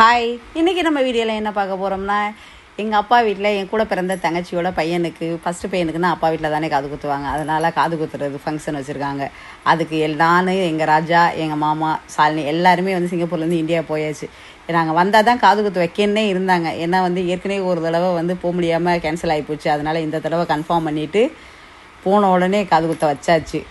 Hi இன்றைக்கி நம்ம வீடியோவில் என்ன பார்க்க போகிறோம்னா எங்கள் அப்பா வீட்டில் என் கூட பிறந்த தங்கச்சியோட பையனுக்கு ஃபஸ்ட்டு பையனுக்குன்னா அப்பா வீட்டில் தானே காது குத்துவாங்க. அதனால் காது குத்துறது ஃபங்க்ஷன் வச்சுருக்காங்க. அதுக்கு நான் எங்கள் ராஜா எங்கள் மாமா சாலினி எல்லாருமே வந்து சிங்கப்பூர்லேருந்து இந்தியா போயாச்சு. நாங்கள் வந்தால் தான் காது குத்து வைக்கன்னே இருந்தாங்க. ஏன்னா வந்து ஏற்கனவே ஒரு தடவை வந்து போக முடியாமல் கேன்சல் ஆகி போச்சு. அதனால் இந்த தடவை கன்ஃபார்ம் பண்ணிவிட்டு போன உடனே காது குத்த வச்சாச்சு.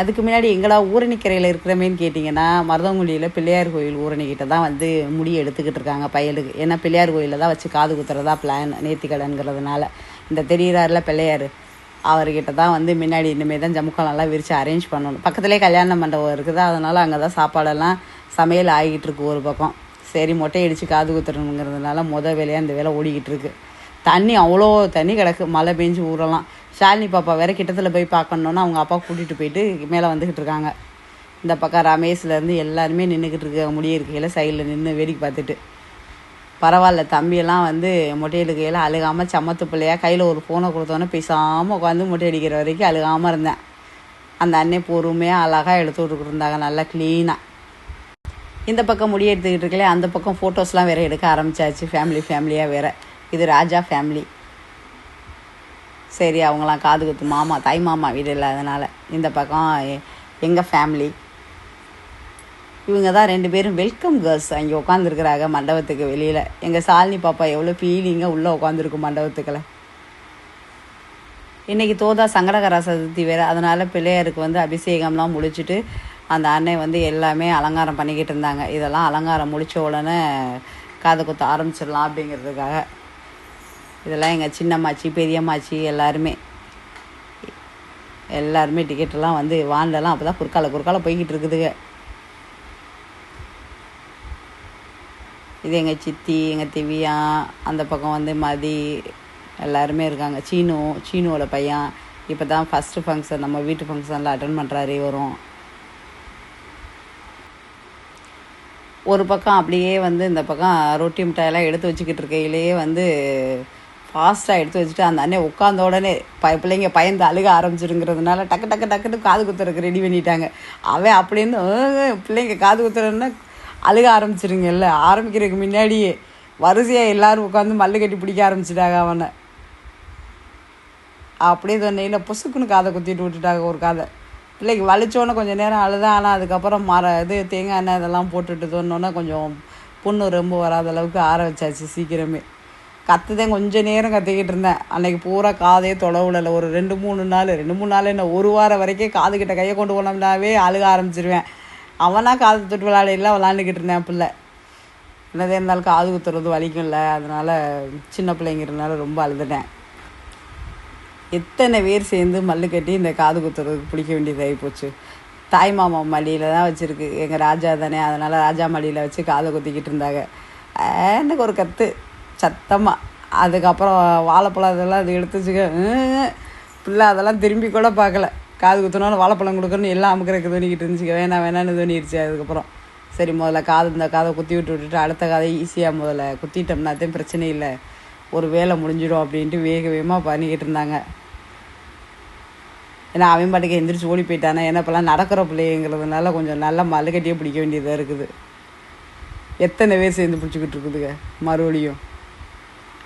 அதுக்கு முன்னாடி எங்கடா ஊரணிக்கரையில் இருக்கிறமேன்னு கேட்டிங்கன்னா மருதங்குழியில் பிள்ளையார் கோயில் ஊரணிக்கிட்ட தான் வந்து முடி எடுத்துக்கிட்டு இருக்காங்க பயலுக்கு. ஏன்னா பிள்ளையார் கோயிலில் தான் வச்சு காது குத்துறதா பிளான் நேர்த்திக்கடன்கிறதுனால இந்த தெரிகிறாரில் பிள்ளையார் அவர்கிட்ட தான் வந்து முன்னாடி இனிமேல் தான் ஜமுக்காலெல்லாம் விரித்து அரேஞ்ச் பண்ணணும். பக்கத்துலேயே கல்யாண மண்டபம் இருக்குது அதனால் அங்கே தான் சாப்பாடெல்லாம் சமையல் ஆகிட்டு இருக்கு ஒரு பக்கம். சரி மொட்டை அடித்து காது குத்துறணுங்கிறதுனால முத வேலையாக இந்த வேலை ஓடிக்கிட்டு இருக்குது தண்ணி அவ்வளோ தண்ணி கிடக்கு. மழை பெஞ்சு ஊறலாம் ஷாலினி பாப்பா வேற கிட்டத்தில் போய் பார்க்கணுன்னா அவங்க அப்பா கூட்டிகிட்டு போயிட்டு மேலே வந்துக்கிட்டு இருக்காங்க. இந்த பக்கம் ரமேஷ்லேருந்து எல்லாருமே நின்றுக்கிட்டு இருக்காங்க முடிய இருக்கையில் சைடில் நின்று வேடிக்கை பார்த்துட்டு. பரவாயில்ல தம்பியெல்லாம் வந்து மொட்டையடிக்கையில் அழுகாமல் சமத்து பிள்ளையாக கையில் ஒரு ஃபோனை கொடுத்தோன்னே பேசாமல் உட்காந்து மொட்டை அடிக்கிற வரைக்கும் அழுகாமல் இருந்தேன். அந்த அண்ணே பொறுமையாக அழகாக எடுத்து விட்டுக்கிட்டு இருந்தாங்க. நல்லா க்ளீனாக இந்த பக்கம் முடி எடுத்துக்கிட்டு இருக்கலே அந்த பக்கம் ஃபோட்டோஸ்லாம் வேறு எடுக்க ஆரம்பிச்சாச்சு. ஃபேமிலி ஃபேமிலியாக வேறு. இது ராஜா ஃபேமிலி சரி அவங்களாம் காது குத்து மாமா தாய் மாமா வீடு இல்லாதனால இந்த பக்கம் எ- எங்கள் ஃபேமிலி இவங்க தான் ரெண்டு பேரும் வெல்கம் கேர்ள்ஸ் அங்கே உட்காந்துருக்குறாங்க மண்டபத்துக்கு வெளியில். எங்கள் சாலினி பாப்பா எவ்வளோ ஃபீலிங்காக உள்ளே உட்காந்துருக்கும் மண்டபத்துக்குள்ள. இன்றைக்கி தோதா சங்கடகர சதுர்த்தி வேறு. அதனால் பிள்ளையாருக்கு வந்து அபிஷேகம்லாம் முடிச்சுட்டு அந்த அண்ணன் வந்து எல்லாமே அலங்காரம் பண்ணிக்கிட்டு இருந்தாங்க. இதெல்லாம் அலங்காரம் முடித்த உடனே காது குத்த ஆரம்பிச்சிடலாம் அப்படிங்கிறதுக்காக. இதெல்லாம் எங்கள் சின்னம்மாச்சி பெரியம்மாச்சி எல்லாருமே. எல்லாருமே டிக்கெட்டெல்லாம் வந்து வாண்டெல்லாம் அப்போ தான் குறுக்கால குறுக்கால போய்கிட்டு இருக்குதுங்க. இது எங்கள் சித்தி எங்கள் திவ்யா அந்த பக்கம் வந்து மதி எல்லாருமே இருக்காங்க. சீனு சீனுவோட பையன். இப்போ தான் ஃபஸ்ட்டு ஃபங்க்ஷன் நம்ம வீட்டு ஃபங்க்ஷனில் அட்டன் பண்ணுறாரு வரும் ஒரு பக்கம் அப்படியே வந்து இந்த பக்கம் ரொட்டி மிட்டாயெல்லாம் எடுத்து வச்சுக்கிட்டு இருக்கையிலேயே வந்து ஃபாஸ்ட்டாக எடுத்து வச்சுட்டு அந்த அண்ணன் உட்காந்த உடனே ப பிள்ளைங்க பயந்து அழுக ஆரம்பிச்சிருங்கிறதுனால டக்கு டக்கு டக்குன்னு காது குத்துறதுக்கு ரெடி பண்ணிட்டாங்க. அவன் அப்படின்னு பிள்ளைங்க காது குத்துறதுன்னா அழுக ஆரம்பிச்சிருங்கல்ல. ஆரம்பிக்கிறதுக்கு முன்னாடியே வரிசையாக எல்லாரும் உட்காந்து மல்லு கட்டி பிடிக்க ஆரம்பிச்சிட்டாங்க அவனை. அப்படியே சொன்னீங்கன்னா புசுக்குன்னு காதை குத்திட்டு விட்டுட்டாங்க ஒரு காதை. பிள்ளைக்கு வலிச்சோன்னே கொஞ்சம் நேரம் அழுதான் ஆனால் அதுக்கப்புறம் மர இது தேங்காய் எண்ணெய் இதெல்லாம் போட்டுட்டு தோணுன்னா கொஞ்சம் புண்ணு ரொம்ப வராத அளவுக்கு ஆற வச்சாச்சு சீக்கிரமே. கத்துதான் கொஞ்சம் நேரம் கத்திக்கிட்டு இருந்தேன். அன்னைக்கு பூரா காதே தொலைவுல ஒரு ரெண்டு மூணு நாள் ரெண்டு மூணு நாள் என்ன ஒரு வாரம் வரைக்கும் காது கிட்ட கையை கொண்டு போனோம்னாவே அழுக ஆரம்பிச்சிருவேன். அவனா காது தொட்டு விளையாடையெல்லாம் விளாண்டுக்கிட்டு இருந்தேன் பிள்ளை. என்னதே இருந்தாலும் காது குத்துறது வலிக்கும்ல. அதனால சின்ன பிள்ளைங்கிறதுனால ரொம்ப அழுதுட்டேன். எத்தனை பேர் சேர்ந்து மல்லு கட்டி இந்த காது குத்துறதுக்கு பிடிக்க வேண்டியதாகி போச்சு தாய் மாமா மடியில் தான் வச்சுருக்கு. எங்கள் ராஜா தானே. அதனால் ராஜா மடியில் வச்சு காதை குத்திக்கிட்டு இருந்தாங்க. எனக்கு ஒரு கற்று சத்தமாக அதுக்கப்புறம் வாழைப்பழம் அதெல்லாம் அது எடுத்து வச்சுக்க பிள்ளை அதெல்லாம் திரும்பி கூட பார்க்கல. காது குத்தினாலும் வாழைப்பழம் கொடுக்கணும்னு எல்லாம் அமுக்கிறக்கு தோணிக்கிட்டு இருந்துச்சுக்க வேணாம் வேணான்னு தோணிடுச்சு அதுக்கப்புறம். சரி முதல்ல காது இந்த காதை குத்தி விட்டு விட்டுட்டு அடுத்த காதை ஈஸியாக முதல்ல குத்திட்டோம்னாத்தையும் பிரச்சனை இல்லை. ஒரு வேலை முடிஞ்சிடும் அப்படின்ட்டு வேக வேகமாக பண்ணிக்கிட்டு இருந்தாங்க. ஏன்னா அவன் பாட்டுக்கு எந்திரிச்சு ஓடி போயிட்டானே? ஏன்னா இப்போலாம் நடக்கிற பிள்ளைங்கிறதுனால கொஞ்சம் நல்லா மல்லுக்கட்டியே பிடிக்க வேண்டியதாக இருக்குது. எத்தனை பேர் சேர்ந்து பிடிச்சிக்கிட்டு இருக்குதுங்க மறுபடியும்?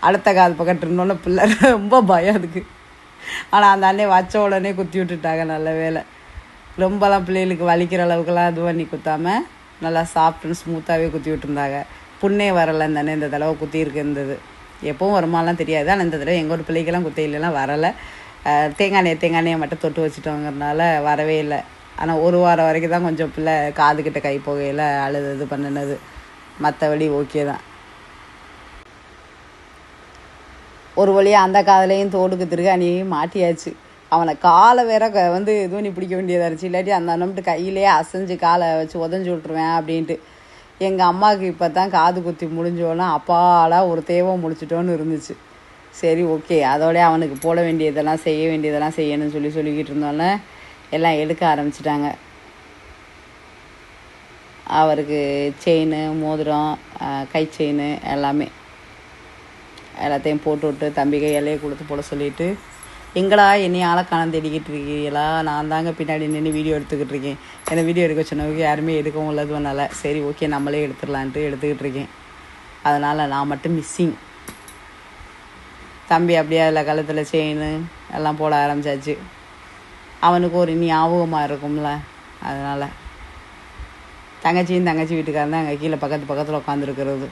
அடுத்த காது பக்கத்து இருந்தோன்னே பிள்ளை ரொம்ப பயம் அதுக்கு. ஆனால் அந்த அண்ணே வச்ச உடனே குத்தி விட்டுட்டாங்க நல்ல வேலை ரொம்பலாம் பிள்ளைகளுக்கு வலிக்கிற அளவுக்குலாம் இது பண்ணி குத்தாம நல்லா சாஃப்ட்னு ஸ்மூத்தாகவே குத்தி விட்டுருந்தாங்க. புண்ணே வரலை இந்த அண்ணன் இந்த தடவை குத்தியிருக்கு இருந்தது. எப்பவும் வருமாலாம் தெரியாது. ஆனால் இந்த தடவை எங்கள் ஒரு பிள்ளைக்கெல்லாம் குத்தையிலலாம் வரலை. தேங்காய் எண்ணெய் தேங்காய் எண்ணெயை மட்டும் தொட்டு வச்சுட்டோங்கிறனால வரவே இல்லை. ஆனால் ஒரு வாரம் வரைக்கும் தான் கொஞ்சம் பிள்ளை காதுகிட்ட கை போகையில் அழுது இது பண்ணினது. மற்றபடி ஓகே தான். ஒரு வழியாக அந்த காதலையும் தோடுக்கு திருகாணியையும் மாட்டியாச்சு. அவனை காலை வேற க வந்து தூணி பிடிக்க வேண்டியதாக இருந்துச்சு. இல்லாட்டி அந்த அண்ணம்ட்டு கையிலேயே அசைஞ்சு காலை வச்சு உதஞ்சி விட்ருவேன் அப்படின்ட்டு. எங்கள் அம்மாவுக்கு இப்போ தான் காது குத்தி முடிஞ்சோன்னா அப்பாலாம் ஒரு தேவம் முடிச்சிட்டோன்னு இருந்துச்சு. சரி ஓகே. அதோடய அவனுக்கு போட வேண்டியதெல்லாம் செய்ய வேண்டியதெல்லாம் செய்யணும்னு சொல்லி சொல்லிக்கிட்டு இருந்தோன்னே எல்லாம் எடுக்க ஆரம்பிச்சிட்டாங்க. அவருக்கு செயின் மோதிரம் கை செயின் எல்லாமே. எல்லாத்தையும் போட்டு விட்டு தம்பி கையாலே கொடுத்து போட சொல்லிட்டு எங்களா என்னையும் ஆளக்கானம் தேடிக்கிட்டு இருக்கீங்களா? நான் தாங்க பின்னாடி நின்று வீடியோ எடுத்துக்கிட்டு இருக்கேன். என்னை வீடியோ எடுக்க சொன்னவங்க யாருமே எடுக்கவும் இல்லை சரி ஓகே நம்மளே எடுத்துடலான்ட்டு எடுத்துக்கிட்டு இருக்கேன். அதனால் நான் மட்டும் மிஸ்ஸிங் தம்பி அப்படியே அதில் கழுத்தில் செயின் எல்லாம் போட ஆரம்பிச்சாச்சு. அவனுக்கு ஒரு ஞாபகமாக இருக்கும்ல அதனால். தங்கச்சியும் தங்கச்சி வீட்டுக்காரன் தான் அங்கே கீழே பக்கத்து பக்கத்தில் உட்காந்துருக்கிறது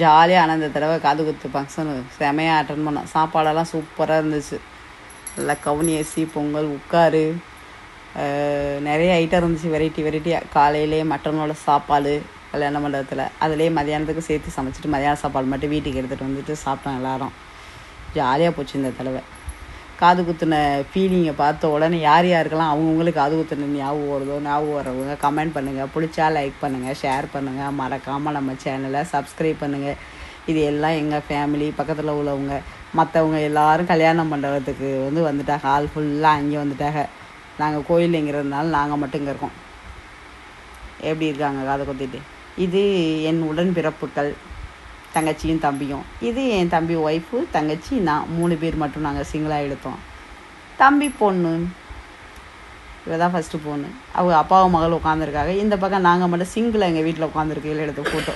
ஜாலியாக ஆனால் இந்த தடவை காது குத்து ஃபங்க்ஷன் செமையாக அட்டன் பண்ணோம். சாப்பாடெல்லாம் சூப்பராக இருந்துச்சு. நல்லா கவுனி அரிசி பொங்கல் உட்காரு. நிறைய ஐட்டம் இருந்துச்சு. வெரைட்டி வெரைட்டியாக காலையிலே மட்டனோட சாப்பாடு கல்யாண மண்டபத்தில். அதுலேயே மதியானத்துக்கு சேர்த்து சமைச்சிட்டு மதியான சாப்பாடு மட்டும் வீட்டுக்கு எடுத்துகிட்டு வந்துட்டு சாப்பிட்டோம் எல்லாரும். ஜாலியாக போச்சு இந்த தடவை. காது குத்துன ஃபீலிங்கை பார்த்த உடனே யார் யாருக்கெல்லாம் அவங்கவுங்களுக்கு காது குத்துன ஞாபகம் வருதோ ஞாபகம் வரவங்க கமெண்ட் பண்ணுங்கள் பிடிச்சா லைக் பண்ணுங்கள் ஷேர் பண்ணுங்கள் மறக்காமல் நம்ம சேனலை சப்ஸ்கிரைப் பண்ணுங்கள் இது எல்லாம் எங்கள் ஃபேமிலி பக்கத்தில் உள்ளவங்க மற்றவங்க எல்லாரும் கல்யாணம் மண்டபத்துக்கு வந்து வந்துட்டாங்க. ஆள் ஃபுல்லாக அங்கே வந்துட்டாங்க. நாங்கள் கோயிலுங்கிறதுனால நாங்கள் மட்டும் இங்கே இருக்கோம். எப்படி இருக்காங்க காது குத்திட்டு? இது என் உடன் பிறப்புகள் தங்கச்சியும் தம்பியும். இது என் தம்பி ஒய்ஃபு தங்கச்சி நான் மூணு பேர் மட்டும் நாங்கள் சிங்கிளாக எடுத்தோம். தம்பி பொண்ணு. இவ தான் ஃபஸ்ட்டு பொண்ணு. அவங்க அப்பாவும் மகள் உட்காந்துருக்காங்க இந்த பக்கம் நாங்கள் மட்டும் சிங்கிளாக எங்கள் வீட்டில் உட்காந்துருக்கையில் எடுத்த ஃபோட்டோ